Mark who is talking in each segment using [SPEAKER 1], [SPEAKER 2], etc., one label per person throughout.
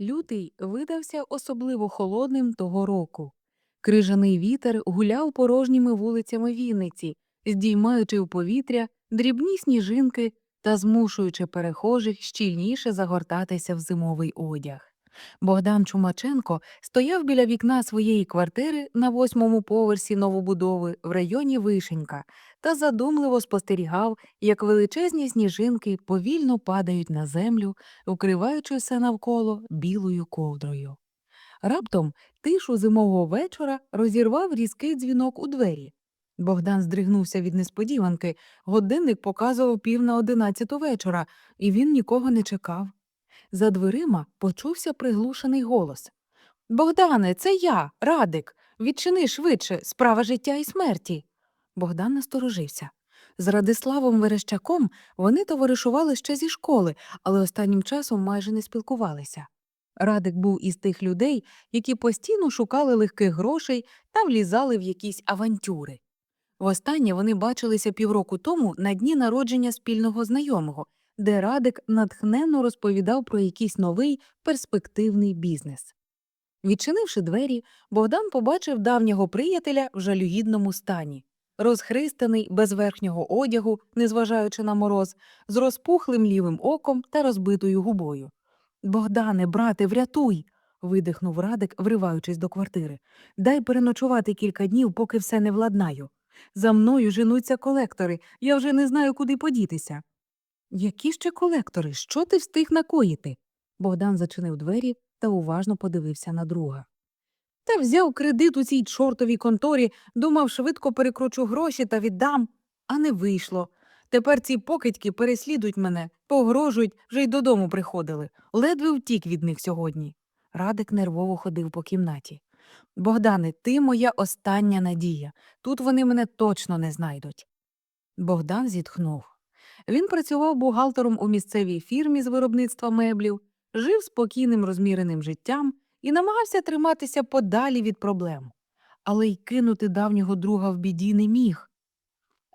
[SPEAKER 1] Лютий видався особливо холодним того року. Крижаний вітер гуляв порожніми вулицями Вінниці, здіймаючи в повітря дрібні сніжинки та змушуючи перехожих щільніше загортатися в зимовий одяг. Богдан Чумаченко стояв біля вікна своєї квартири на восьмому поверсі новобудови в районі Вишенька та задумливо спостерігав, як величезні сніжинки повільно падають на землю, укриваючи все навколо білою ковдрою. Раптом тишу зимового вечора розірвав різкий дзвінок у двері. Богдан здригнувся від несподіванки. Годинник показував пів на одинадцяту вечора, і він нікого не чекав. За дверима почувся приглушений голос. Богдане, це я, Радик. Відчини швидше, справа життя і смерті. Богдан насторожився. З Радиславом Верещаком вони товаришували ще зі школи, але останнім часом майже не спілкувалися. Радик був із тих людей, які постійно шукали легких грошей та влізали в якісь авантюри. Востаннє вони бачилися півроку тому на дні народження спільного знайомого, де Радик натхненно розповідав про якийсь новий перспективний бізнес. Відчинивши двері, Богдан побачив давнього приятеля в жалюгідному стані, розхристаний без верхнього одягу, незважаючи на мороз, з розпухлим лівим оком та розбитою губою. Богдане, брате, врятуй. видихнув Радик, вриваючись до квартири. Дай переночувати кілька днів, поки все не владнаю. За мною женуться колектори, я вже не знаю, куди подітися. Які ще колектори? Що ти встиг накоїти? Богдан зачинив двері та уважно подивився на друга. Та взяв кредит у цій чортовій конторі, думав, швидко перекручу гроші та віддам, а не вийшло. Тепер ці покидьки переслідують мене, погрожують, вже й додому приходили. Ледве втік від них сьогодні. Радик нервово ходив по кімнаті. Богдане, ти моя остання надія. Тут вони мене точно не знайдуть. Богдан зітхнув. Він працював бухгалтером у місцевій фірмі з виробництва меблів, жив спокійним розміреним життям і намагався триматися подалі від проблем. Але й кинути давнього друга в біді не міг.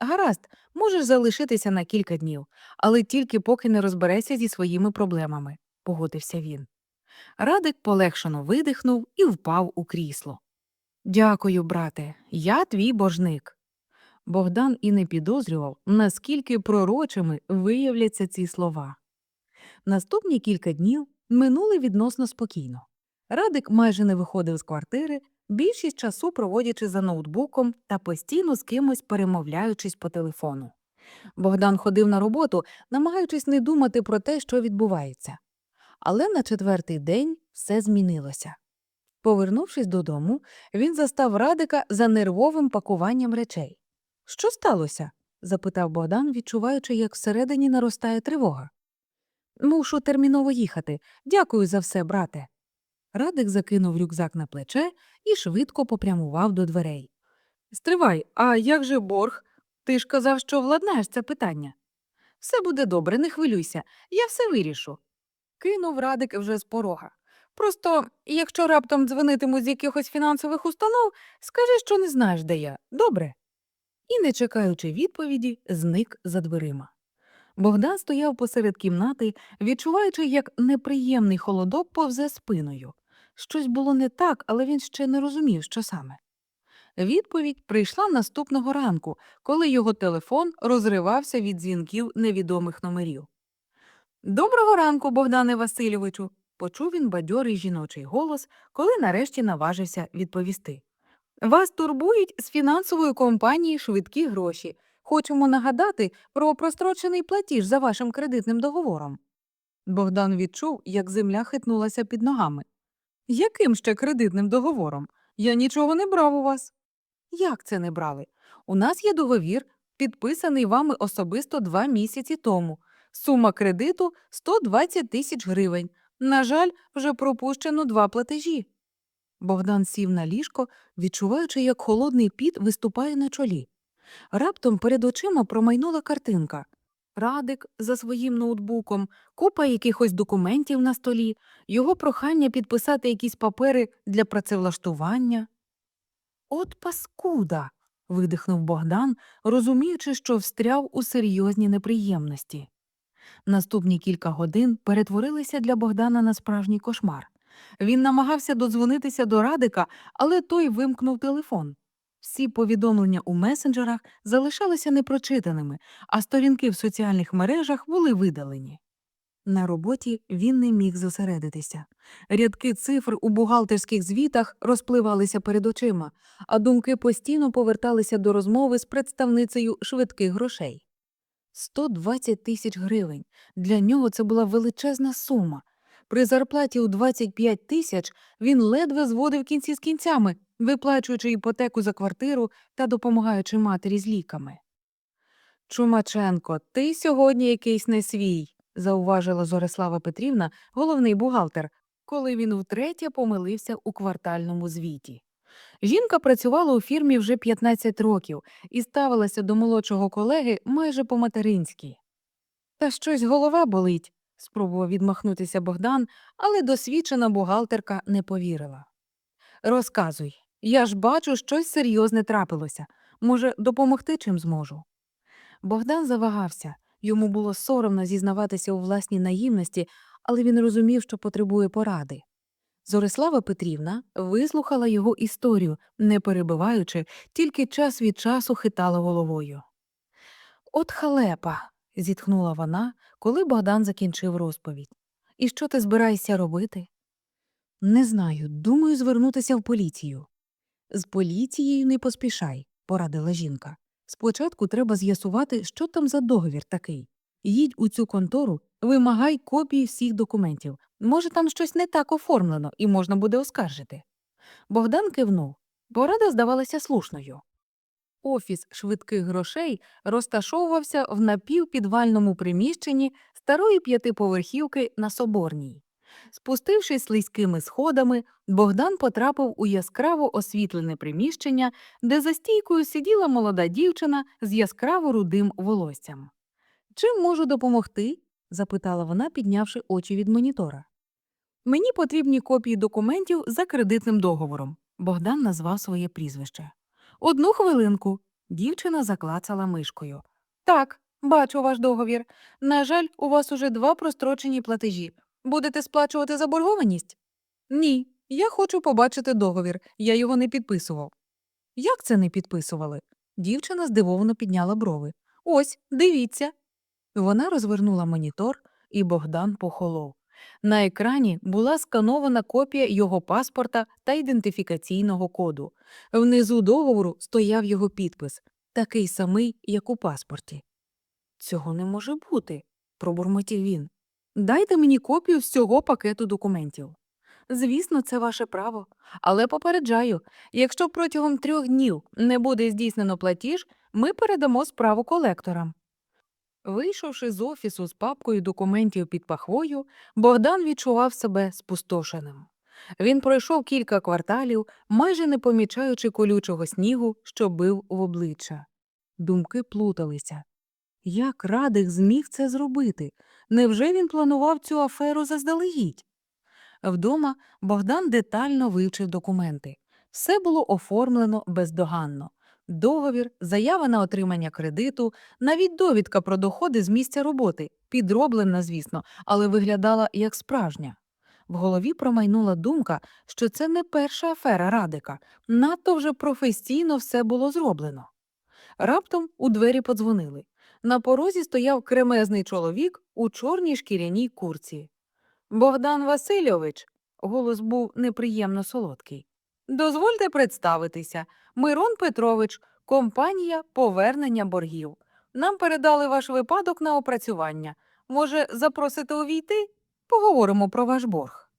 [SPEAKER 1] Гаразд, можеш залишитися на кілька днів, але тільки поки не розберешся зі своїми проблемами, погодився він. Радик полегшено видихнув і впав у крісло. Дякую, брате, я твій божник. Богдан і не підозрював, наскільки пророчими виявляться ці слова. Наступні кілька днів минули відносно спокійно. Радик майже не виходив з квартири, більшість часу проводячи за ноутбуком та постійно з кимось перемовляючись по телефону. Богдан ходив на роботу, намагаючись не думати про те, що відбувається. Але на четвертий день все змінилося. Повернувшись додому, він застав Радика за нервовим пакуванням речей. Що сталося? запитав Богдан, відчуваючи, як всередині наростає тривога. Мушу терміново їхати. Дякую за все, брате. Радик закинув рюкзак на плече і швидко попрямував до дверей. Стривай, а як же борг? Ти ж казав, що владнаєш це питання. Все буде добре, не хвилюйся, я все вирішу. Кинув Радик вже з порога. Просто, якщо раптом дзвонитиму з якихось фінансових установ, скажи, що не знаєш, де я. Добре. І, не чекаючи відповіді, зник за дверима. Богдан стояв посеред кімнати, відчуваючи, як неприємний холодок повзе спиною. Щось було не так, але він ще не розумів, що саме. Відповідь прийшла наступного ранку, коли його телефон розривався від дзвінків невідомих номерів. Доброго ранку, Богдане Васильовичу, почув він бадьорий жіночий голос, коли нарешті наважився відповісти. Вас турбують з фінансової компанії швидкі гроші. Хочемо нагадати про прострочений платіж за вашим кредитним договором. Богдан відчув, як земля хитнулася під ногами. Яким ще кредитним договором? Я нічого не брав у вас. Як це не брали? У нас є договір, підписаний вами особисто два місяці тому. Сума кредиту 120 тисяч гривень. На жаль, вже пропущено два платежі. Богдан сів на ліжко, відчуваючи, як холодний піт виступає на чолі. Раптом перед очима промайнула картинка. Радик за своїм ноутбуком, купа якихось документів на столі, його прохання підписати якісь папери для працевлаштування. От паскуда. видихнув Богдан, розуміючи, що встряв у серйозні неприємності. Наступні кілька годин перетворилися для Богдана на справжній кошмар. Він намагався додзвонитися до Радика, але той вимкнув телефон. Всі повідомлення у месенджерах залишалися непрочитаними, а сторінки в соціальних мережах були видалені. На роботі він не міг зосередитися. Рядки цифр у бухгалтерських звітах розпливалися перед очима, а думки постійно поверталися до розмови з представницею швидких грошей. 120 тисяч гривень. Для нього це була величезна сума. При зарплаті у 25 тисяч він ледве зводив кінці з кінцями, виплачуючи іпотеку за квартиру та допомагаючи матері з ліками. Чумаченко, ти сьогодні якийсь не свій, зауважила Зорислава Петрівна, головний бухгалтер, коли він втретє помилився у квартальному звіті. Жінка працювала у фірмі вже 15 років і ставилася до молодшого колеги майже по-материнськи. Та щось голова болить, спробував відмахнутися Богдан, але досвідчена бухгалтерка не повірила. Розказуй, я ж бачу, щось серйозне трапилося. Може, допомогти чим зможу. Богдан завагався. Йому було соромно зізнаватися у власній наївності, але він розумів, що потребує поради. Зорислава Петрівна вислухала його історію, не перебиваючи, тільки час від часу хитала головою. От халепа. Зітхнула вона, коли Богдан закінчив розповідь. І що ти збираєшся робити? Не знаю, думаю, звернутися в поліцію. З поліцією не поспішай, порадила жінка. Спочатку треба з'ясувати, що там за договір такий. Їдь у цю контору, вимагай копії всіх документів. Може, там щось не так оформлено і можна буде оскаржити. Богдан кивнув. Порада здавалася слушною. Офіс швидких грошей розташовувався в напівпідвальному приміщенні старої п'ятиповерхівки на Соборній. Спустившись слизькими сходами, Богдан потрапив у яскраво освітлене приміщення, де за стійкою сиділа молода дівчина з яскраво рудим волоссям. Чим можу допомогти? запитала вона, піднявши очі від монітора. Мені потрібні копії документів за кредитним договором. Богдан назвав своє прізвище. Одну хвилинку. Дівчина заклацала мишкою. Так, бачу ваш договір. На жаль, у вас уже два прострочені платежі. Будете сплачувати заборгованість? Ні, я хочу побачити договір. Я його не підписував. Як це не підписували? Дівчина здивовано підняла брови. Ось, дивіться. Вона розвернула монітор, і Богдан похолов. На екрані була сканована копія його паспорта та ідентифікаційного коду. Внизу договору стояв його підпис, такий самий, як у паспорті. Цього не може бути, пробурмотів він. Дайте мені копію всього пакету документів. Звісно, це ваше право, але попереджаю, якщо протягом трьох днів не буде здійснено платіж, ми передамо справу колекторам. Вийшовши з офісу з папкою документів під пахвою, Богдан відчував себе спустошеним. Він пройшов кілька кварталів, майже не помічаючи колючого снігу, що бив в обличчя. Думки плуталися. Як Радих зміг це зробити? Невже він планував цю аферу заздалегідь? Вдома Богдан детально вивчив документи. Все було оформлено бездоганно. Договір, заява на отримання кредиту, навіть довідка про доходи з місця роботи, підроблена, звісно, але виглядала як справжня. В голові промайнула думка, що це не перша афера Радика, надто вже професійно все було зроблено. Раптом у двері подзвонили. На порозі стояв кремезний чоловік у чорній шкіряній курці. Богдан Васильович, голос був неприємно солодкий. Дозвольте представитися. Мирон Петрович, компанія повернення боргів. Нам передали ваш випадок на опрацювання. Може, запросите увійти? Поговоримо про ваш борг.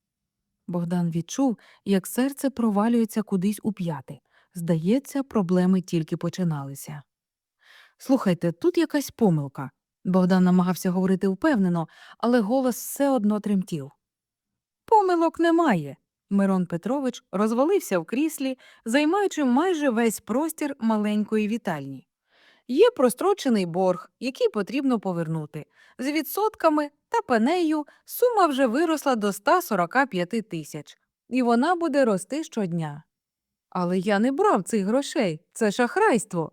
[SPEAKER 1] Богдан відчув, як серце провалюється кудись у п'яти. Здається, проблеми тільки починалися. Слухайте, тут якась помилка. Богдан намагався говорити впевнено, але голос все одно тремтів. Помилок немає. Мирон Петрович розвалився в кріслі, займаючи майже весь простір маленької вітальні. Є прострочений борг, який потрібно повернути. З відсотками та пенею сума вже виросла до 145 тисяч, і вона буде рости щодня. Але я не брав цих грошей, це шахрайство.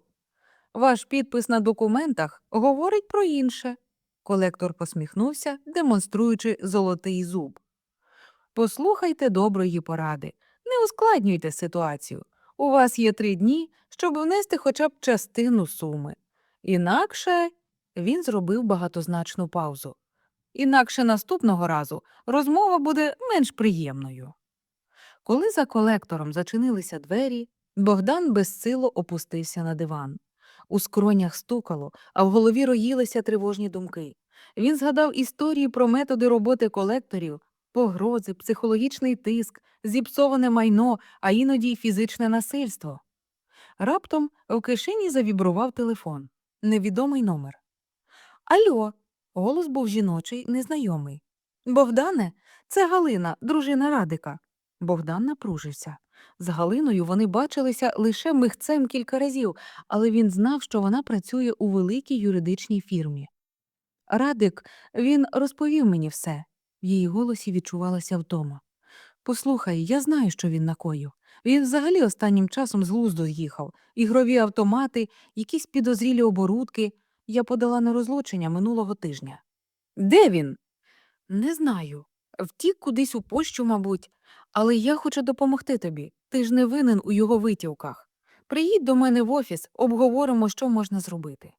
[SPEAKER 1] Ваш підпис на документах говорить про інше. Колектор посміхнувся, демонструючи золотий зуб. Послухайте доброї поради, не ускладнюйте ситуацію. У вас є три дні, щоб внести хоча б частину суми. Інакше він зробив багатозначну паузу. Інакше наступного разу розмова буде менш приємною. Коли за колектором зачинилися двері, Богдан безсило опустився на диван. У скронях стукало, а в голові роїлися тривожні думки. Він згадав історії про методи роботи колекторів, погрози, психологічний тиск, зіпсоване майно, а іноді й фізичне насильство. Раптом в кишені завібрував телефон. Невідомий номер. Альо. Голос був жіночий, незнайомий. Богдане, це Галина, дружина Радика. Богдан напружився. З Галиною вони бачилися лише михцем кілька разів, але він знав, що вона працює у великій юридичній фірмі. Радик, він розповів мені все. Її голосі відчувалася втома. Послухай, я знаю, що він накоїв. Він взагалі останнім часом з глузду з'їхав. Ігрові автомати, якісь підозрілі оборудки. Я подала на розлучення минулого тижня. Де він? Не знаю. Втік кудись у пощу, мабуть. Але я хочу допомогти тобі. Ти ж не винен у його витівках. Приїдь до мене в офіс, обговоримо, що можна зробити.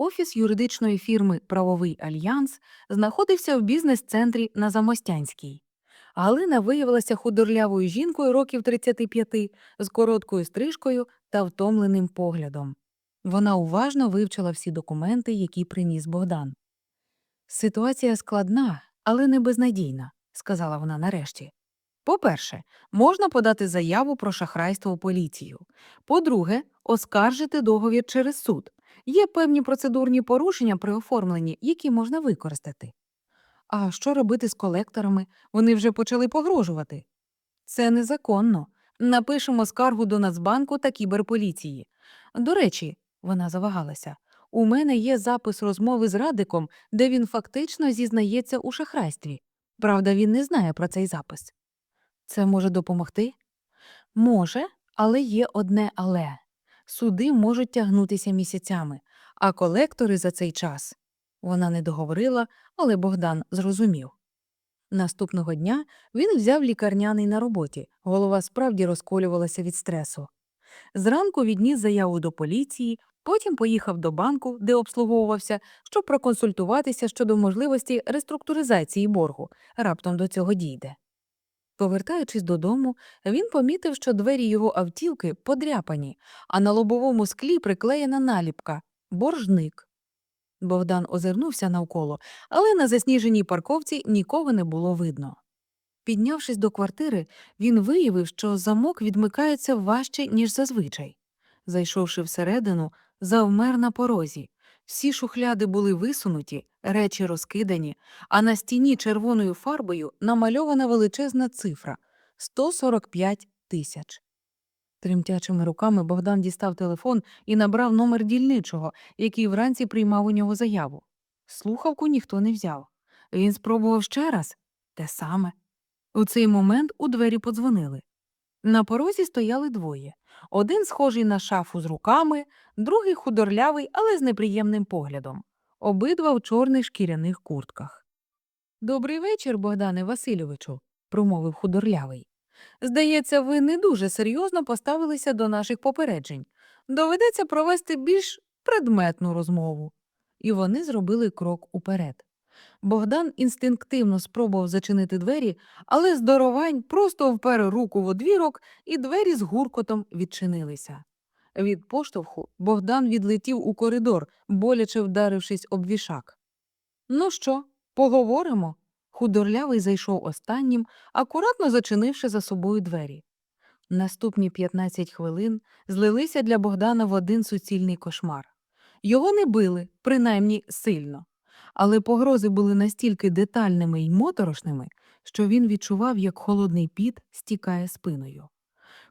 [SPEAKER 1] Офіс юридичної фірми Правовий альянс знаходився в бізнес-центрі на Замостянській. Галина виявилася худорлявою жінкою років 35 з короткою стрижкою та втомленим поглядом. Вона уважно вивчила всі документи, які приніс Богдан. Ситуація складна, але не безнадійна, сказала вона нарешті. По-перше, можна подати заяву про шахрайство у поліцію. По-друге, оскаржити договір через суд. Є певні процедурні порушення при оформленні, які можна використати. А що робити з колекторами? Вони вже почали погрожувати. Це незаконно. Напишемо скаргу до Нацбанку та кіберполіції. До речі, вона завагалася. У мене є запис розмови з Радиком, де він фактично зізнається у шахрайстві. Правда, він не знає про цей запис. Це може допомогти? Може, але є одне але. Суди можуть тягнутися місяцями, а колектори за цей час. Вона не договорила, але Богдан зрозумів. Наступного дня він взяв лікарняний на роботі, голова справді розколювалася від стресу. Зранку відніс заяву до поліції, потім поїхав до банку, де обслуговувався, щоб проконсультуватися щодо можливості реструктуризації боргу, раптом до цього дійде. Повертаючись додому, він помітив, що двері його автівки подряпані, а на лобовому склі приклеєна наліпка боржник. Богдан озирнувся навколо, але на засніженій парковці нікого не було видно. Піднявшись до квартири, він виявив, що замок відмикається важче, ніж зазвичай. Зайшовши всередину, завмер на порозі. Всі шухляди були висунуті, речі розкидані, а на стіні червоною фарбою намальована величезна цифра 145 тисяч. Тремтячими руками Богдан дістав телефон і набрав номер дільничого, який вранці приймав у нього заяву. Слухавку ніхто не взяв. Він спробував ще раз те саме. У цей момент у двері подзвонили. На порозі стояли двоє один схожий на шафу з руками, другий худорлявий, але з неприємним поглядом, обидва в чорних шкіряних куртках. Добрий вечір, Богдане Васильовичу, промовив худорлявий. Здається, ви не дуже серйозно поставилися до наших попереджень. Доведеться провести більш предметну розмову. І вони зробили крок уперед. Богдан інстинктивно спробував зачинити двері, але здоровань просто впер руку в одвірок, і двері з гуркотом відчинилися. Від поштовху Богдан відлетів у коридор, боляче вдарившись об вішак. Ну що, поговоримо? Худорлявий зайшов останнім, акуратно зачинивши за собою двері. Наступні 15 хвилин злилися для Богдана в один суцільний кошмар. Його не били, принаймні сильно, але погрози були настільки детальними й моторошними, що він відчував, як холодний піт стікає спиною.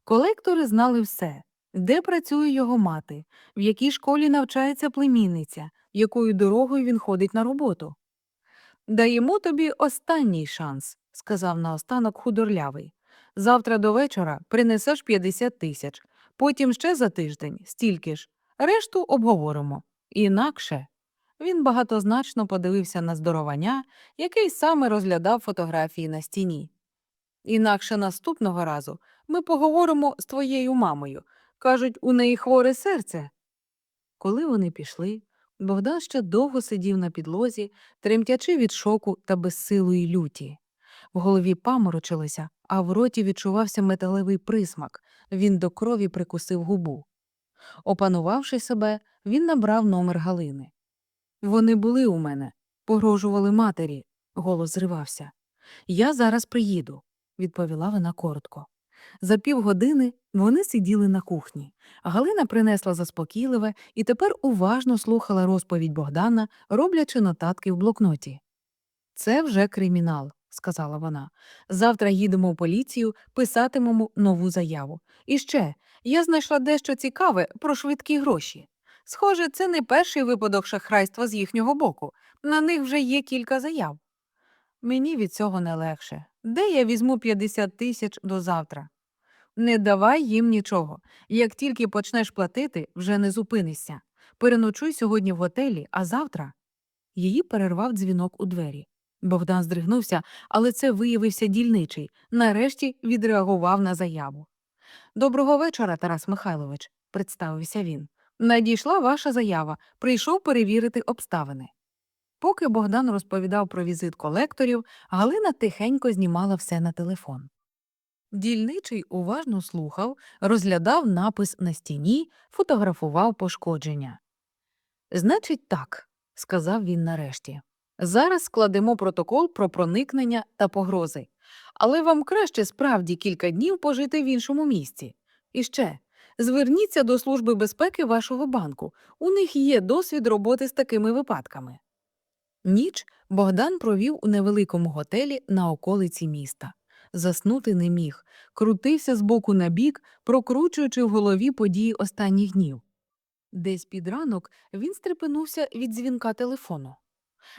[SPEAKER 1] Колектори знали все де працює його мати, в якій школі навчається племінниця, якою дорогою він ходить на роботу. Даємо тобі останній шанс, сказав наостанок худорлявий. Завтра до вечора принесеш 50 тисяч, потім ще за тиждень стільки ж. Решту обговоримо. Інакше. Він багатозначно подивився на здоровання, який саме розглядав фотографії на стіні. Інакше наступного разу ми поговоримо з твоєю мамою. Кажуть, у неї хворе серце. Коли вони пішли, Богдан ще довго сидів на підлозі, тремтячи від шоку та безсилої люті. В голові паморочилося, а в роті відчувався металевий присмак. Він до крові прикусив губу. Опанувавши себе, він набрав номер Галини. Вони були у мене, погрожували матері, голос зривався. Я зараз приїду, відповіла вона коротко. За півгодини вони сиділи на кухні. Галина принесла заспокійливе і тепер уважно слухала розповідь Богдана, роблячи нотатки в блокноті. Це вже кримінал, сказала вона. Завтра їдемо в поліцію, писатимемо нову заяву. І ще я знайшла дещо цікаве про швидкі гроші. Схоже, це не перший випадок шахрайства з їхнього боку. На них вже є кілька заяв. Мені від цього не легше. Де я візьму 50 тисяч до завтра? Не давай їм нічого. Як тільки почнеш платити, вже не зупинишся. Переночуй сьогодні в готелі, а завтра. Її перервав дзвінок у двері. Богдан здригнувся, але це виявився дільничий. Нарешті відреагував на заяву. Доброго вечора, Тарас Михайлович, представився він. Надійшла ваша заява. Прийшов перевірити обставини. Поки Богдан розповідав про візит колекторів, Галина тихенько знімала все на телефон. Дільничий уважно слухав, розглядав напис на стіні, фотографував пошкодження. Значить, так, сказав він нарешті. Зараз складемо протокол про проникнення та погрози. Але вам краще справді кілька днів пожити в іншому місці. І ще зверніться до Служби безпеки вашого банку. У них є досвід роботи з такими випадками. Ніч Богдан провів у невеликому готелі на околиці міста. Заснути не міг, крутився з боку на бік, прокручуючи в голові події останніх днів. Десь під ранок він стрепенувся від дзвінка телефону.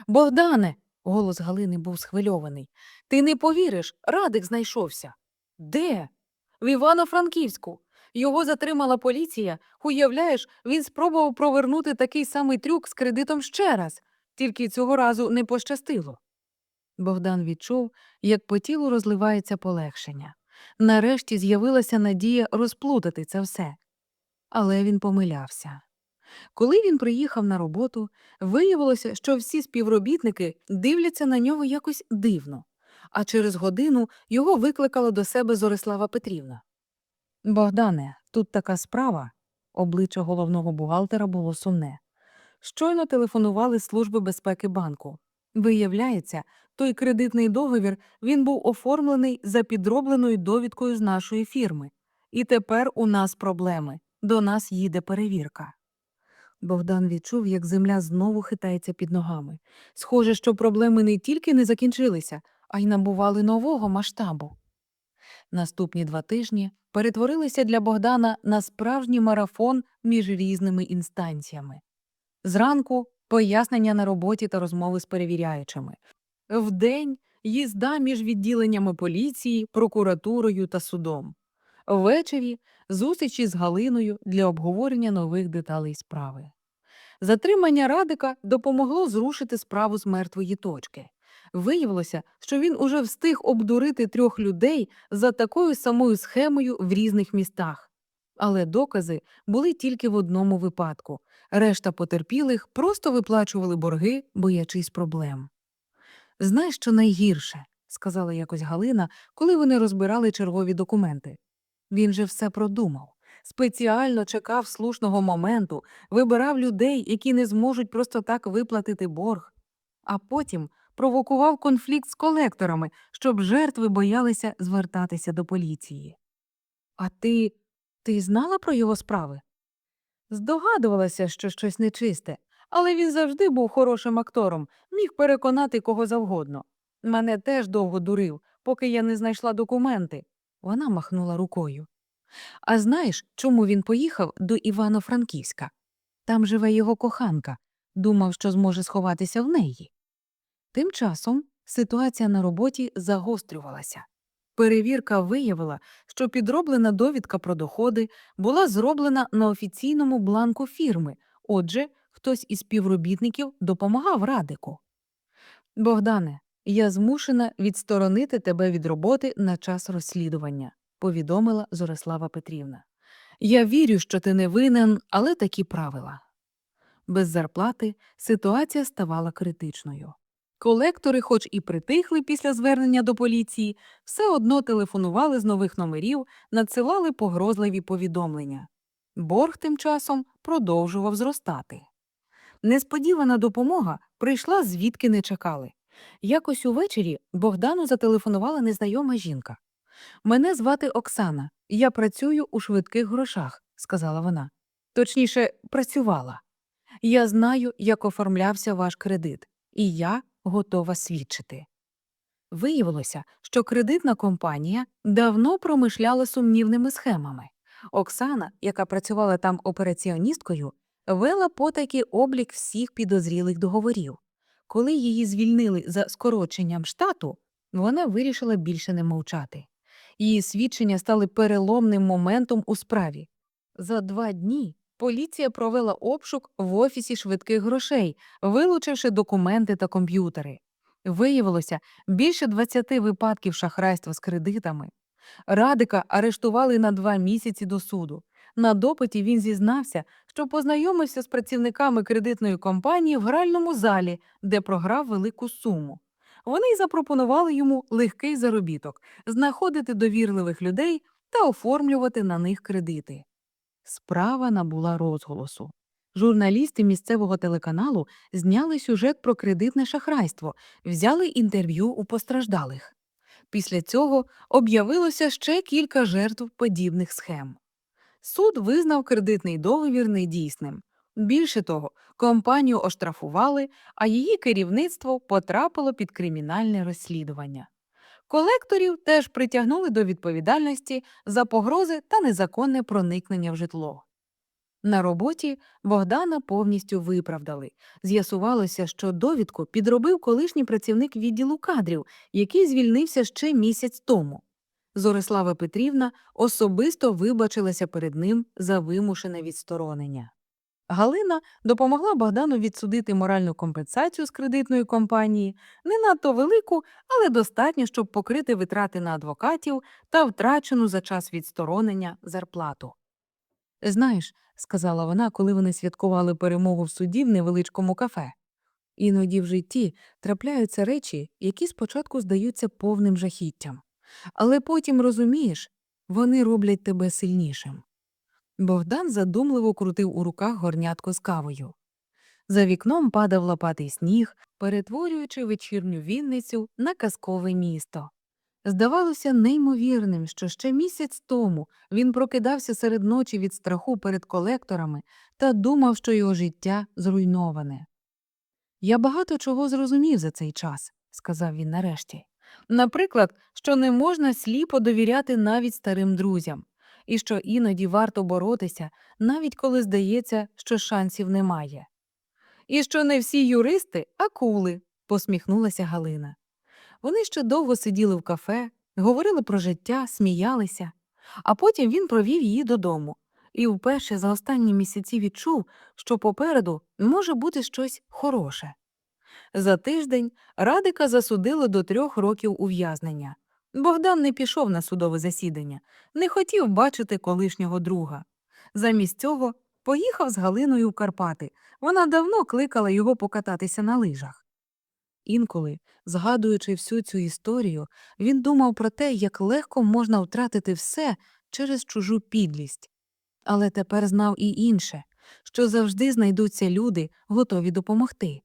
[SPEAKER 1] Богдане, голос Галини був схвильований. Ти не повіриш, Радик знайшовся. Де? В Івано-Франківську. Його затримала поліція. Уявляєш, він спробував провернути такий самий трюк з кредитом ще раз, тільки цього разу не пощастило. Богдан відчув, як по тілу розливається полегшення. Нарешті з'явилася надія розплутати це все. Але він помилявся. Коли він приїхав на роботу, виявилося, що всі співробітники дивляться на нього якось дивно, а через годину його викликала до себе Зорислава Петрівна. Богдане, тут така справа. Обличчя головного бухгалтера було сумне. Щойно телефонували з служби безпеки банку. Виявляється, той кредитний договір він був оформлений за підробленою довідкою з нашої фірми. І тепер у нас проблеми. До нас їде перевірка. Богдан відчув, як земля знову хитається під ногами. Схоже, що проблеми не тільки не закінчилися, а й набували нового масштабу. Наступні два тижні перетворилися для Богдана на справжній марафон між різними інстанціями. Зранку пояснення на роботі та розмови з перевіряючими. Вдень їзда між відділеннями поліції, прокуратурою та судом. Ввечері зустрічі з Галиною для обговорення нових деталей справи. Затримання Радика допомогло зрушити справу з мертвої точки. Виявилося, що він уже встиг обдурити трьох людей за такою самою схемою в різних містах. Але докази були тільки в одному випадку решта потерпілих просто виплачували борги, боячись проблем. Знаєш, що найгірше, сказала якось Галина, коли вони розбирали чергові документи. Він же все продумав. Спеціально чекав слушного моменту, вибирав людей, які не зможуть просто так виплатити борг, а потім провокував конфлікт з колекторами, щоб жертви боялися звертатися до поліції. А ти. ти знала про його справи? Здогадувалася, що щось нечисте, але він завжди був хорошим актором, міг переконати кого завгодно. Мене теж довго дурив, поки я не знайшла документи. Вона махнула рукою. А знаєш, чому він поїхав до Івано-Франківська? Там живе його коханка, думав, що зможе сховатися в неї. Тим часом ситуація на роботі загострювалася. Перевірка виявила, що підроблена довідка про доходи була зроблена на офіційному бланку фірми, отже, хтось із співробітників допомагав Радику. Богдане, я змушена відсторонити тебе від роботи на час розслідування, повідомила Зорислава Петрівна. Я вірю, що ти не винен, але такі правила. Без зарплати ситуація ставала критичною. Колектори, хоч і притихли після звернення до поліції, все одно телефонували з нових номерів, надсилали погрозливі повідомлення. Борг тим часом продовжував зростати. Несподівана допомога прийшла звідки не чекали. Якось увечері Богдану зателефонувала незнайома жінка. Мене звати Оксана, я працюю у швидких грошах, сказала вона. Точніше, працювала. Я знаю, як оформлявся ваш кредит, і я готова свідчити. Виявилося, що кредитна компанія давно промишляла сумнівними схемами. Оксана, яка працювала там операціоністкою, вела потайки облік всіх підозрілих договорів. Коли її звільнили за скороченням штату, вона вирішила більше не мовчати. Її свідчення стали переломним моментом у справі. За два дні поліція провела обшук в офісі швидких грошей, вилучивши документи та комп'ютери. Виявилося більше 20 випадків шахрайства з кредитами. Радика арештували на два місяці до суду. На допиті він зізнався, що познайомився з працівниками кредитної компанії в гральному залі, де програв велику суму. Вони й запропонували йому легкий заробіток знаходити довірливих людей та оформлювати на них кредити. Справа набула розголосу. Журналісти місцевого телеканалу зняли сюжет про кредитне шахрайство, взяли інтерв'ю у постраждалих. Після цього об'явилося ще кілька жертв подібних схем. Суд визнав кредитний договір недійсним. Більше того, компанію оштрафували, а її керівництво потрапило під кримінальне розслідування. Колекторів теж притягнули до відповідальності за погрози та незаконне проникнення в житло. На роботі Богдана повністю виправдали. З'ясувалося, що довідку підробив колишній працівник відділу кадрів, який звільнився ще місяць тому. Зорислава Петрівна особисто вибачилася перед ним за вимушене відсторонення. Галина допомогла Богдану відсудити моральну компенсацію з кредитної компанії, не надто велику, але достатньо, щоб покрити витрати на адвокатів та втрачену за час відсторонення зарплату. Знаєш, сказала вона, коли вони святкували перемогу в суді в невеличкому кафе. Іноді в житті трапляються речі, які спочатку здаються повним жахіттям, але потім розумієш, вони роблять тебе сильнішим. Богдан задумливо крутив у руках горнятко з кавою. За вікном падав лопатий сніг, перетворюючи вечірню Вінницю на казкове місто. Здавалося неймовірним, що ще місяць тому він прокидався серед ночі від страху перед колекторами та думав, що його життя зруйноване. Я багато чого зрозумів за цей час, сказав він нарешті. Наприклад, що не можна сліпо довіряти навіть старим друзям, і що іноді варто боротися, навіть коли здається, що шансів немає. І що не всі юристи акули, посміхнулася Галина. Вони ще довго сиділи в кафе, говорили про життя, сміялися, а потім він провів її додому і вперше за останні місяці відчув, що попереду може бути щось хороше. За тиждень Радика засудили до трьох років ув'язнення. Богдан не пішов на судове засідання, не хотів бачити колишнього друга. Замість цього поїхав з Галиною в Карпати. Вона давно кликала його покататися на лижах. Інколи, згадуючи всю цю історію, він думав про те, як легко можна втратити все через чужу підлість. Але тепер знав і інше, що завжди знайдуться люди, готові допомогти.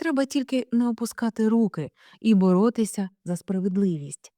[SPEAKER 1] Треба тільки не опускати руки і боротися за справедливість.